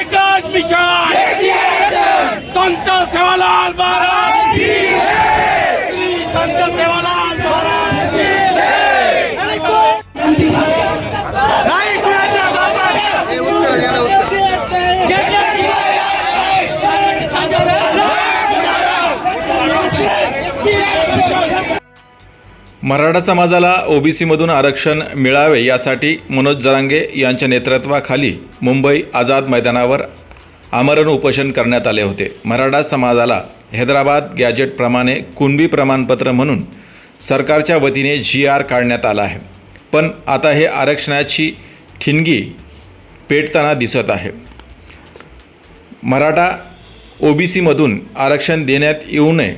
एकच मिशन संत सेवालाल महाराज मराठा समाजाला ओबीसीमधून आरक्षण मिळावे यासाठी मनोज जरांगे यांच्या नेतृत्वाखाली मुंबई आझाद मैदानावर आमरण उपोषण करण्यात आले होते. मराठा समाजाला हैदराबाद गॅजेटप्रमाणे कुणबी प्रमाणपत्र म्हणून सरकारच्या वतीने जी आर काढण्यात आला आहे. पण आता हे आरक्षणाची ठिणगी पेटताना दिसत आहे. मराठा ओबीसीमधून आरक्षण देण्यात येऊ नये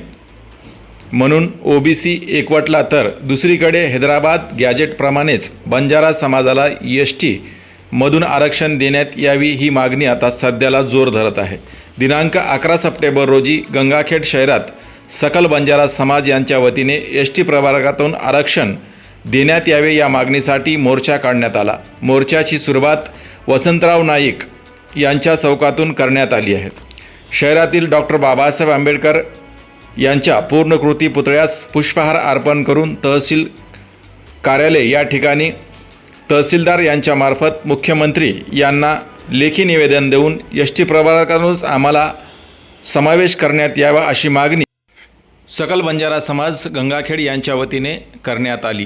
म्हणून ओबीसी एकवटला तर दुसरीकडे हैदराबाद गॅजेटप्रमाणेच बंजारा समाजाला एस टी मधून आरक्षण देण्यात यावी ही मागणी आता सध्याला जोर धरत आहे. दिनांक अकरा सप्टेंबर रोजी गंगाखेड शहरात सकल बंजारा समाज यांच्या वतीने एस टी प्रवर्गातून आरक्षण देण्यात यावे या मागणीसाठी मोर्चा काढण्यात आला. मोर्चाची सुरुवात वसंतराव नाईक यांच्या चौकातून करण्यात आली आहे. शहरातील डॉक्टर बाबासाहेब आंबेडकर यांच्या पूर्णकृती पुतळ्यास पुष्पहार अर्पण करून तहसील कार्यालय या ठिकाणी तहसीलदार यांच्यामार्फत मुख्यमंत्री यांना लेखी निवेदन देऊन एस टी प्रवर्गातूनच आम्हाला समावेश करण्यात यावा अशी मागणी सकल बंजारा समाज गंगाखेड यांच्या वतीने करण्यात आली.